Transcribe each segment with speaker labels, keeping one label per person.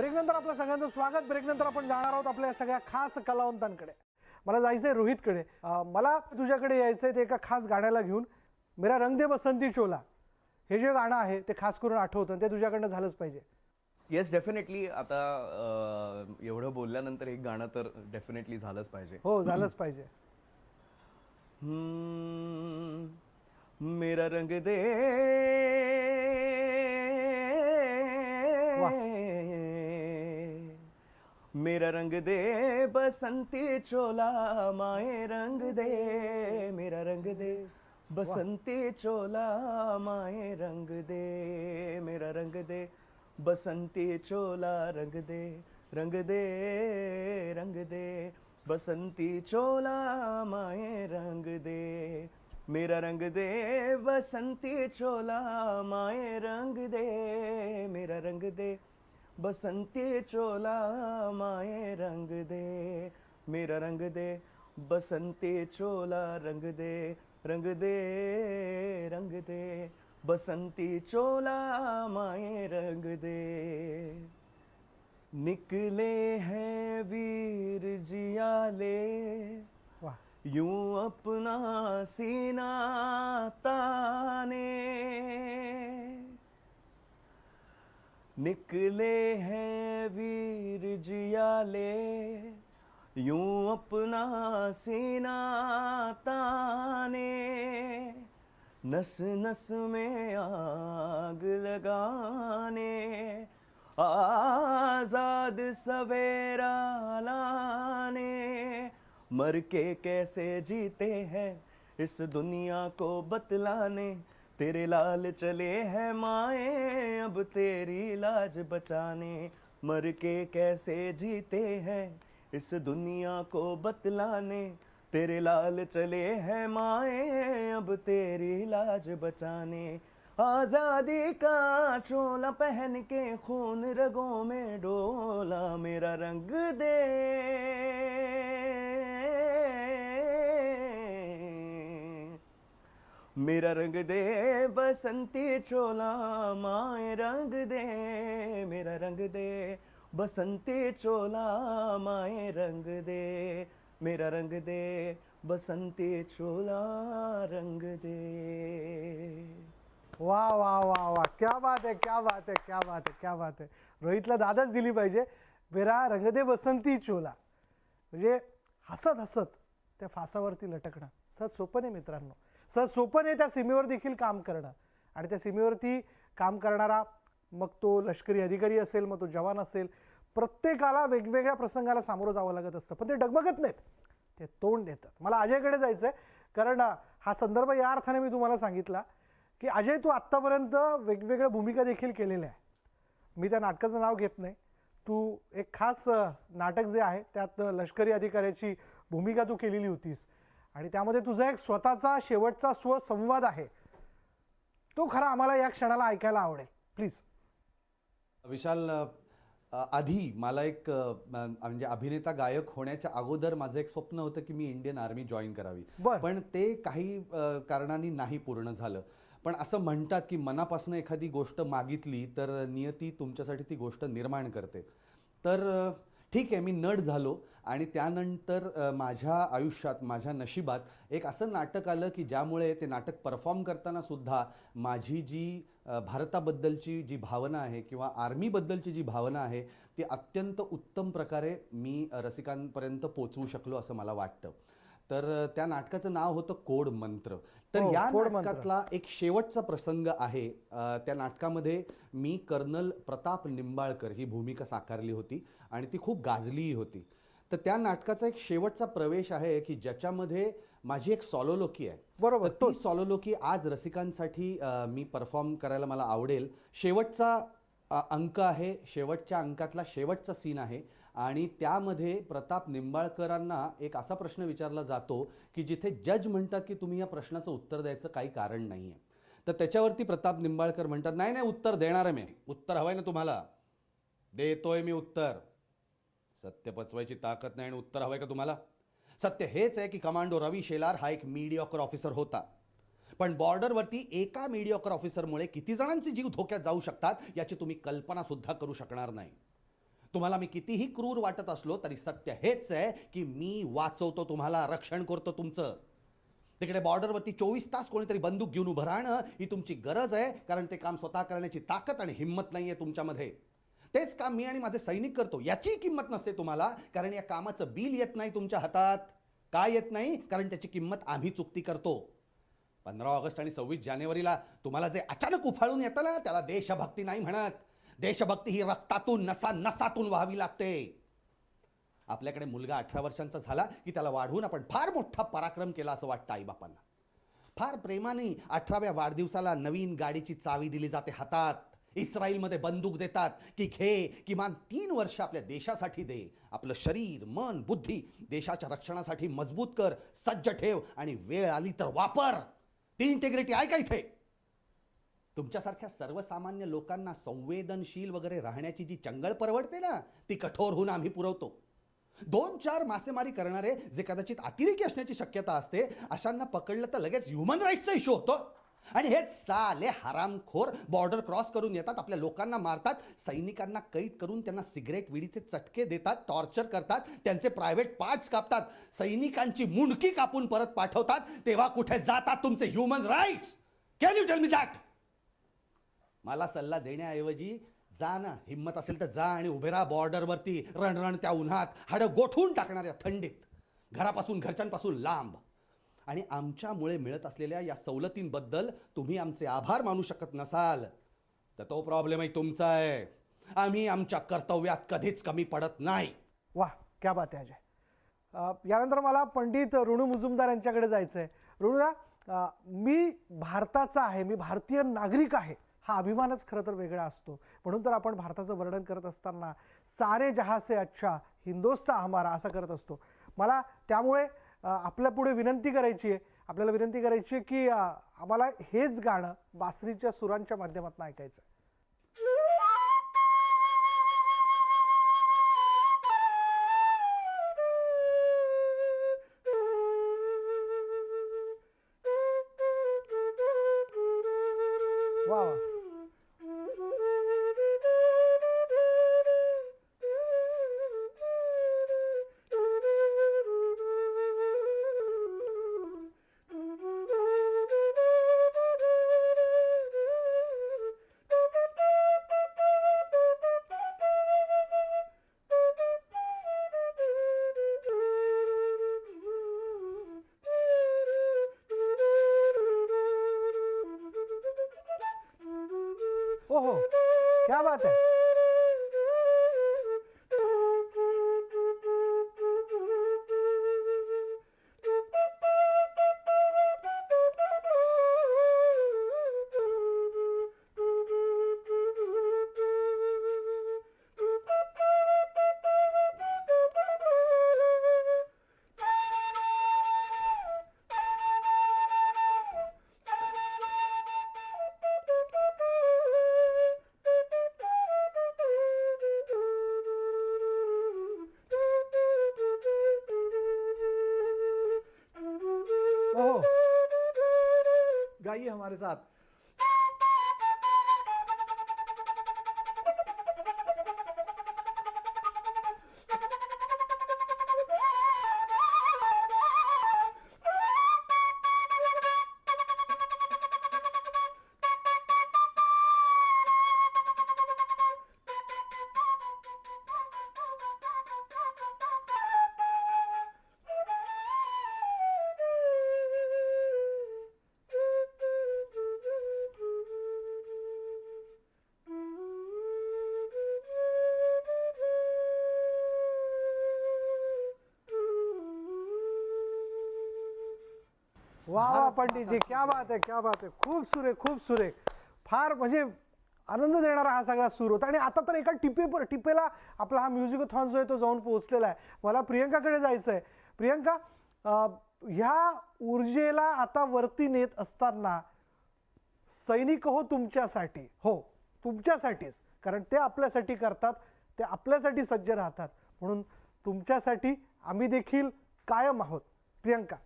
Speaker 1: ब्रेकनंतर आपलं सगळ्यांचं स्वागत. ब्रेकनंतर आपण जाणार आहोत आपल्या सगळ्या खास कलावंतांकडे. मला जायचं आहे रोहितकडे मला तुझ्याकडे यायचं आहे ते एका खास गाण्याला घेऊन. मेरा रंग दे बसंती चोला. हे जे गाणं आहे ते खास करून आठवतं ते तुझ्याकडनं झालंच पाहिजे.
Speaker 2: येस डेफिनेटली आता एवढं बोलल्यानंतर एक गाणं तर डेफिनेटली झालंच पाहिजे.
Speaker 1: हो झालंच पाहिजे.
Speaker 2: मेरा रंग दे. मेरा रंग दे बसंती चोला माए रंग दे। मेरा रंग दे बसंती चोला माए रंग दे। मेरा रंग दे बसंती चोला रंग दे रंग दे रंग दे। बसंती चोला माए रंग दे। मेरा रंग दे बसंती चोला माए रंग दे। मेरा रंग दे बसंती चोला माए रंग दे मेरा रंग दे बसंती चोला रंग दे रंग दे रंग दे बसंती चोला माए रंग दे। निकले हैं वीर जियाले यूं अपना सीना ताने। निकले हैं वीर जियाले, यूँ अपना सीना ताने। नस नस में आग लगाने, आज़ाद सवेरा लाने। मर के कैसे जीते हैं इस दुनिया को बतलाने तेरे लाल चले हैं माए, अब तेरी लाज बचाने, मर के कैसे जीते हैं इस दुनिया को बतलाने? तेरे लाल चले हैं माए, अब तेरी लाज बचाने। आज़ादी का चोला पहन के खून रगों में डोला मेरा रंग दे। मेरा रंग दे बसंती चोला माए रंग दे मेरा रंग दे बसंती चोला माए रंग दे मेरा रंग दे बसंती चोला रंग दे।
Speaker 1: वा वा वा वा क्या बात आहे क्या बात आहे क्या बात आहे क्या बात आहे रोहितला दादाच दिली पाहिजे मेरा रंग दे बसंती चोला. म्हणजे हसत हसत त्या फासावरती लटकणं. सहज सोपं नाही मित्रांनो. सहज सोपं नाही त्या सीमेवर देखील काम करणं. आणि त्या सीमेवरती काम करणारा मग तो लष्करी अधिकारी असेल मग तो जवान असेल प्रत्येकाला वेगवेगळ्या प्रसंगाला सामोरं जावं लागत असतं. पण ते डगमगत नाहीत. ते तोंड देतात. मला अजयकडे जायचं आहे कारण हा संदर्भ या अर्थाने मी तुम्हाला सांगितला की अजय तू आत्तापर्यंत वेगवेगळ्या भूमिका देखील केलेल्या आहे मी त्या नाटकाचं नाव घेत नाही. तू एक खास नाटक जे आहे त्यात लष्करी अधिकाऱ्याची भूमिका तू केलेली होतीस. आणि त्यामध्ये तुझा एक स्वतःचा शेवटचा स्वसंवाद आहे. तो खरा आम्हाला या क्षणाला ऐकायला आवडेल. प्लीज
Speaker 3: विशाल आधी मला एक म्हणजे अभिनेता गायक होण्याच्या अगोदर माझं एक स्वप्न होतं की मी इंडियन आर्मी जॉईन करावी. पण ते काही कारणांनी नाही पूर्ण झालं. पण असं म्हणतात की मनापासून एखादी गोष्ट मागितली तर नियती तुमच्यासाठी ती गोष्ट निर्माण करते. तर ठीक आहे मी नट झालो आणि त्यानंतर माझ्या आयुष्यात माझ्या नशिबात एक असं नाटक आलं की ज्यामुळे ते नाटक परफॉर्म करताना सुद्धा माझी जी भारताबद्दलची जी भावना आहे किंवा आर्मीबद्दलची जी भावना आहे ती अत्यंत उत्तम प्रकारे मी रसिकांपर्यंत पोचवू शकलो असं मला वाटतं. तर त्या नाटकाचं नाव होतं कोड मंत्र. तर
Speaker 1: हो,
Speaker 3: या
Speaker 1: कोड मंत्र.
Speaker 3: नाटकातला एक शेवटचा प्रसंग आहे. अ, त्या नाटकामध्ये मी कर्नल प्रताप निंबाळकर ही भूमिका साकारली होती आणि ती खूप गाजलीही होती. तर त्या नाटकाचा एक शेवटचा प्रवेश आहे की ज्याच्यामध्ये माझी एक सॉलोलोकी आहे.
Speaker 1: बरोबर,
Speaker 3: तर ती सॉलोलोकी आज रसिकांसाठी अ, मी परफॉर्म करायला मला आवडेल. शेवटचा अ, अंक आहे. शेवटच्या अंकातला शेवटचा सीन आहे. आणि त्यामध्ये प्रताप निंबाळकरांना एक असा प्रश्न विचारला जातो की जिथे जज म्हणतात की तुम्ही या प्रश्नाचं उत्तर द्यायचं काही कारण नाही आहे तर त्याच्यावरती प्रताप निंबाळकर म्हणतात नाही नाही उत्तर देणार आहे मी. उत्तर हवंय ना तुम्हाला. देतोय मी उत्तर. सत्य पचवायची ताकद नाही आणि उत्तर हवंय का तुम्हाला? सत्य हेच आहे की कमांडो रवी शेलार हा एक मीडियॉकर ऑफिसर होता. पण बॉर्डरवरती एका मीडियॉकर ऑफिसरमुळे किती जणांचे जीव धोक्यात जाऊ शकतात याची तुम्ही कल्पनासुद्धा करू शकणार नाही. तुम्हाला मी कितीही क्रूर वाटत असलो तरी सत्य हेच आहे की मी वाचवतो तुम्हाला रक्षण करतो तुमचं. तिकडे बॉर्डरवरती चोवीस तास कोणीतरी बंदूक घेऊन उभं राहणं ही तुमची गरज आहे कारण ते काम स्वतः करण्याची ताकद आणि हिंमत नाही आहे तुमच्यामध्ये. तेच काम मी आणि माझे सैनिक करतो याची किंमत नसते तुम्हाला कारण या कामाचं बिल येत नाही तुमच्या हातात. का येत नाही? कारण त्याची किंमत आम्ही चुकती करतो. पंधरा ऑगस्ट आणि सव्वीस जानेवारीला तुम्हाला जे अचानक उफाळून येतं ना त्याला देशभक्ती नाही म्हणत. देशभक्ती ही रक्तातून नसा नसातून व्हावी लागते. आपल्याकडे मुलगा अठरा वर्षांचा झाला की त्याला वाढवून आपण फार मोठा पराक्रम केला असं वाटतं आईबापांना. फार प्रेमाने अठराव्या वाढदिवसाला नवीन गाडीची चावी दिली जाते हातात. इस्रायलमध्ये बंदूक देतात की घे किमान तीन वर्ष आपल्या देशासाठी दे. आपलं शरीर मन बुद्धी देशाच्या रक्षणासाठी मजबूत कर सज्ज ठेव आणि वेळ आली तर वापर. ती इंटेग्रिटी आहे का इथे. तुमच्यासारख्या सर्वसामान्य लोकांना संवेदनशील वगैरे राहण्याची जी चंगळ परवडते ना ती कठोर होऊन आम्ही पुरवतो. दोन चार मासेमारी करणारे जे कदाचित अतिरेकी असण्याची शक्यता असते अशांना पकडलं तर लगेच ह्युमन राईट्सचा इश्यू होतो. आणि हे साले हरामखोर बॉर्डर क्रॉस करून येतात आपल्या लोकांना मारतात सैनिकांना कैद करून त्यांना सिगरेट विडीचे चटके देतात टॉर्चर करतात त्यांचे प्रायव्हेट पार्ट्स कापतात सैनिकांची मुंडकी कापून परत पाठवतात तेव्हा कुठे जातात तुमचे human rights can you tell me that मला सल्ला देण्याऐवजी जा ना. हिंमत असेल तर जा आणि उभे राहा बॉर्डरवरती रणरण त्या उन्हात. हाडं गोठवून टाकणाऱ्या थंडीत. घरापासून घरच्यांपासून लांब. आणि आमच्यामुळे मिळत असलेल्या या सवलतींबद्दल तुम्ही आमचे आभार मानू शकत नसाल. तर तो प्रॉब्लेमही तुमचा आहे. आम्ही आमच्या कर्तव्यात कधीच कमी पडत नाही.
Speaker 1: वा क्या बात आहे अजय. अ, यानंतर मला पंडित ऋणू मुजुमदार यांच्याकडे जायचं आहे ऋणूदा अ, मी भारताचा आहे. मी भारतीय नागरिक आहे. हा अभिमानच खरं तर वेगळा असतो. म्हणून तर आपण भारताचं वर्णन करत असताना सारे जहासे अच्छा हिंदोस्ता हमारा असं करत असतो. मला त्यामुळे आपल्या पुढे विनंती करायची आहे आपल्याला विनंती करायची आहे की आम्हाला हेच गाणं बासरीच्या सुरांच्या माध्यमातून ऐकायचं
Speaker 4: गाइए हमारे साथ।
Speaker 1: वा वा पंडितजी क्या बात आहे क्या बात आहे खूप सुरेख खूप सुरेख. फार म्हणजे आनंद देणारा हा सगळा सूर होता. आणि आता तर एका टिपे टिपेला आपला हा म्युझिकथॉन जो आहे तो जाऊन पोहोचलेला आहे. मला प्रियंकाकडे जायचं आहे प्रियंका ह्या ऊर्जेला आता वरती नेत असताना सैनिक हो तुमच्यासाठी. हो तुमच्यासाठीच. कारण ते आपल्यासाठी करतात ते आपल्यासाठी सज्ज राहतात. म्हणून तुमच्यासाठी आम्ही देखील कायम आहोत. प्रियंका.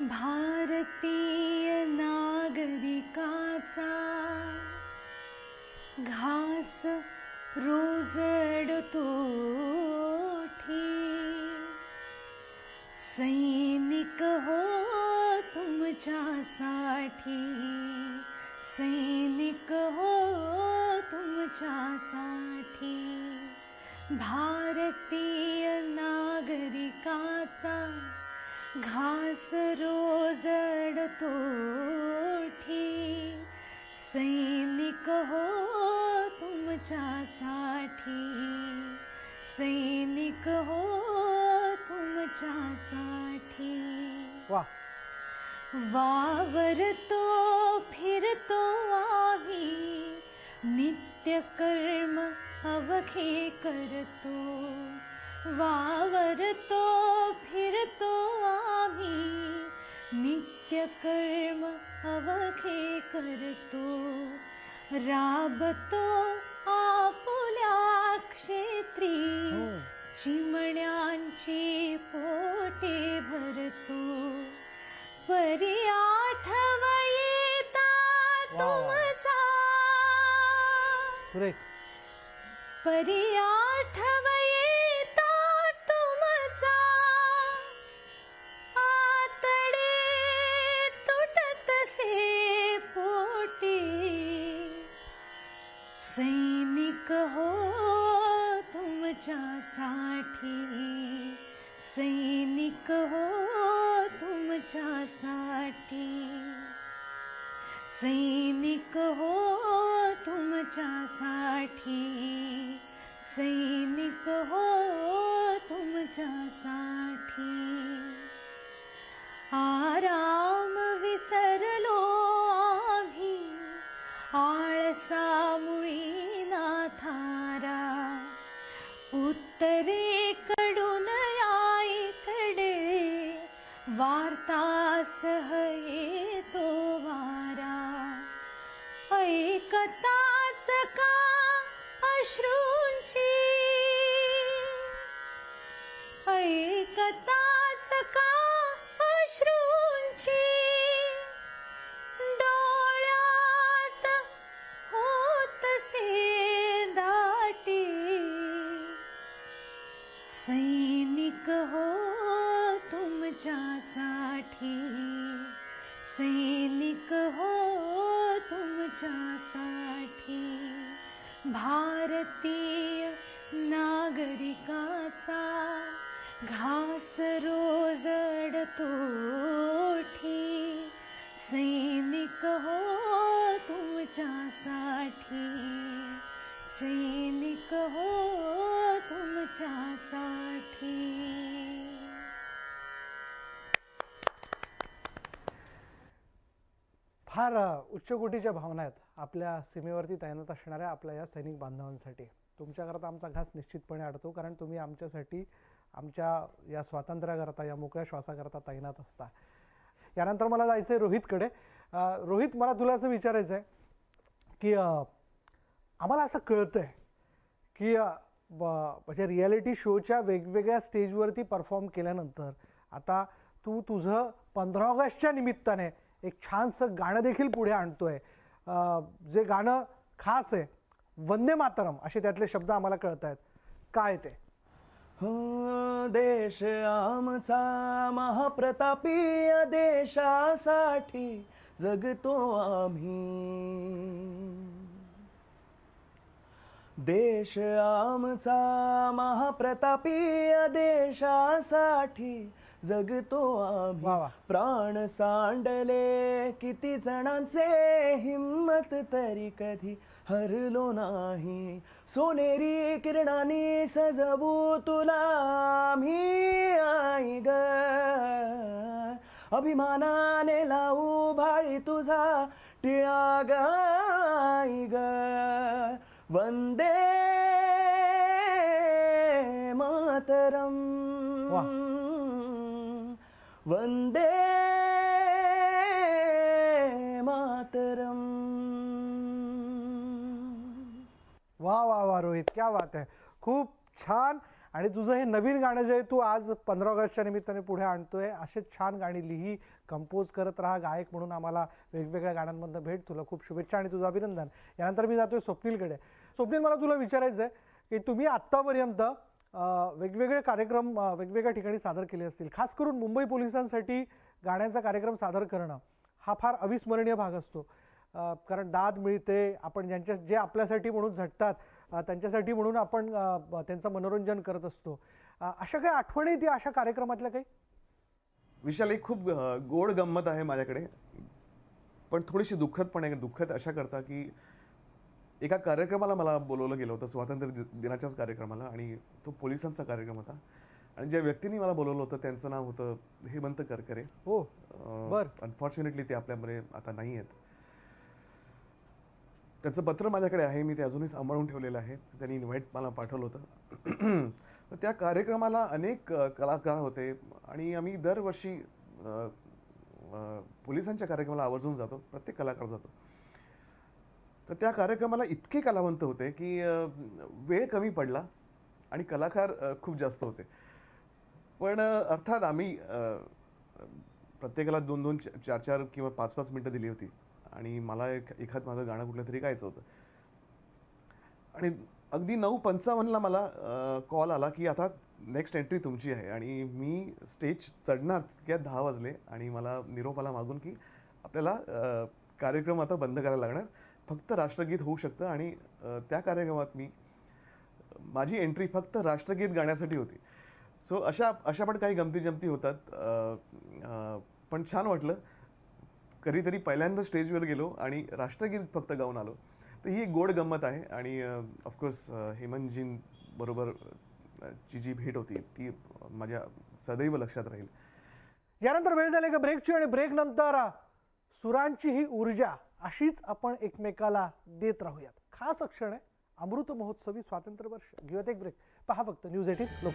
Speaker 5: भारतीय नागरिकाचा घास रोजडतो सैनिक हो तुमच्यासाठी. सैनिक हो तुमच्यासाठी. भारतीय नागरिकाचा घास रोज अडतो सैनिक हो तुमच्यासाठी सैनिक हो तुमच्यासाठी
Speaker 1: वा.
Speaker 5: वावरतो फिरतो आम्ही नित्य कर्म अवघे करतो. वावरतो फिरतो आम्ही नित्य कर्म अवघे करतो राबतो आपुल्या क्षेत्री। चिमण्यांची पोटे भरतो परी आठव येता. तुमचा। परी. आठव साठी सैनिक हो तुमच्यासाठी आराम विसरलो आम्ही आळसामुळी नाथारा उत्तरेकडून याईकडे वार्ता सह ऐकताच अश्रूंची डोळ्यात होतसे दाटी. सैनिक हो तुमच्यासाठी. सैनिक हो तुमच्यासाठी. भारतीय नागरिकाचा घासरो तोठी सैनिक हो तुमच्यासाठी सैनिक हो तुमच्यासाठी
Speaker 1: फार उच्चकोटीच्या उच्च कोटीच्या भावना आहेत आपल्या सीमेवरती तैनात असणाऱ्या आपल्या या सैनिक बांधवांसाठी. तुमच्याकरता आमचा घास निश्चितपणे अडतो कारण तुम्ही आमच्यासाठी आमच्या या स्वातंत्र्याकरता या मोकळ्या श्वासाकरता तैनात असता. यानंतर मला जायचं आहे रोहितकडे रोहित मला तुला असं विचारायचं आहे की आम्हाला असं कळतं आहे की ब- म्हणजे रियालिटी शोच्या वेगवेगळ्या स्टेजवरती परफॉर्म केल्यानंतर आता तू तुझं पंधरा ऑगस्टच्या निमित्ताने एक छानसं गाणं देखील पुढे आणतो आहे जे गाणं खास आहे वंदे मातरम असे त्यातले शब्द आम्हाला कळत आहेत काय ते?
Speaker 2: देश आमचा महाप्रतापीय देशासाठी जगतो आम्ही देश आमचा महाप्रतापीय देशासाठी जगतो आम्ही. प्राण सांडले किती जणांचे हिम्मत तरी कधी हरलो नाही. सोनेरी किरणांनी सजवू तुला आम्ही आई ग. अभिमानाने लावू भाळी तुझा टिळा ग आई ग. वंदे मातरम. वंदे
Speaker 1: वा रोहित क्या बात आहे खूप छान. आणि तुझं हे नवीन गाणं जे आहे तू आज पंधरा ऑगस्टच्या निमित्ताने पुढे आणतोय. असे छान गाणी लिही कंपोज करत राहा. गायक म्हणून आम्हाला वेगवेगळ्या गाण्यांमधनं भेट. तुला खूप शुभेच्छा आणि तुझं अभिनंदन. यानंतर मी जातोय स्वप्नीलकडे. स्वप्नील मला तुला विचारायचं आहे की तुम्ही आत्तापर्यंत वेगवेगळे कार्यक्रम वेगवेगळ्या ठिकाणी सादर केले असतील. खास करून मुंबई पोलिसांसाठी गाण्यांचा कार्यक्रम सादर करणं हा फार अविस्मरणीय भाग असतो. कारण दाद मिळते. आपण ज्यांच्या जे आपल्यासाठी म्हणून झटतात त्यांच्यासाठी म्हणून आपण त्यांचं मनोरंजन करत असतो. अशा काही आठवणी ती अशा कार्यक्रमातल्या काही?
Speaker 4: विशाल एक खूप गोड गंमत आहे माझ्याकडे. पण थोडीशी दुःखद पण आहे. दुःखद अशा करता की एका कार्यक्रमाला मला बोलवलं गेलं होतं स्वातंत्र्य दिनाच्याच कार्यक्रमाला आणि तो पोलिसांचा कार्यक्रम होता. आणि ज्या व्यक्तींनी मला बोलवलं होतं त्यांचं नाव होतं हेमंत करकरे.
Speaker 1: हो. बर.
Speaker 4: अनफॉर्च्युनेटली ते आपल्यामध्ये आता नाही आहेत. त्याचं पत्र माझ्याकडे आहे मी ते अजूनही सांभाळून ठेवलेलं आहे. त्यांनी इन्व्हाइट मला पाठवलं होतं. तर त्या कार्यक्रमाला अनेक कलाकार होते आणि आम्ही दरवर्षी पोलिसांच्या कार्यक्रमाला आवर्जून जातो प्रत्येक कलाकार जातो. तर त्या कार्यक्रमाला इतके कलावंत होते की वेळ कमी पडला आणि कलाकार खूप जास्त होते. पण अर्थात आम्ही प्रत्येकाला दोन दोन चार चार किंवा पाच पाच मिनटं दिली होती. आणि मला एक एखाद माझं गाणं कुठलं तरी गायचं होतं. आणि अगदी नऊ पंचावन्नला मला कॉल आला की आता नेक्स्ट एंट्री तुमची आहे. आणि मी स्टेज चढणार तितक्यात दहा वाजले आणि मला निरोप आला मागून की आपल्याला कार्यक्रम आता बंद करायला लागणार. फक्त राष्ट्रगीत होऊ शकतं आणि त्या कार्यक्रमात मी माझी एंट्री फक्त राष्ट्रगीत गाण्यासाठी होती. सो अशा अशा पण काही गमती जमती होतात पण छान वाटलं. कधीतरी पहिल्यांदा स्टेजवर गेलो आणि राष्ट्रगीत फक्त गाऊन आलो. तर ही एक गोड गंमत आहे आणि ऑफकोर्स हेमंतजींबरोबर बरोबर ची जी भेट होती ती माझ्या सदैव लक्षात राहील.
Speaker 1: यानंतर वेळ झाली का ब्रेकची आणि ब्रेक नंतर सुरांची ही ऊर्जा अशीच आपण एकमेकाला देत राहूयात. खास क्षण आहे अमृत महोत्सवी स्वातंत्र्य वर्ष घेऊयात एक ब्रेक. पहा फक्त न्यूज एटीन लोक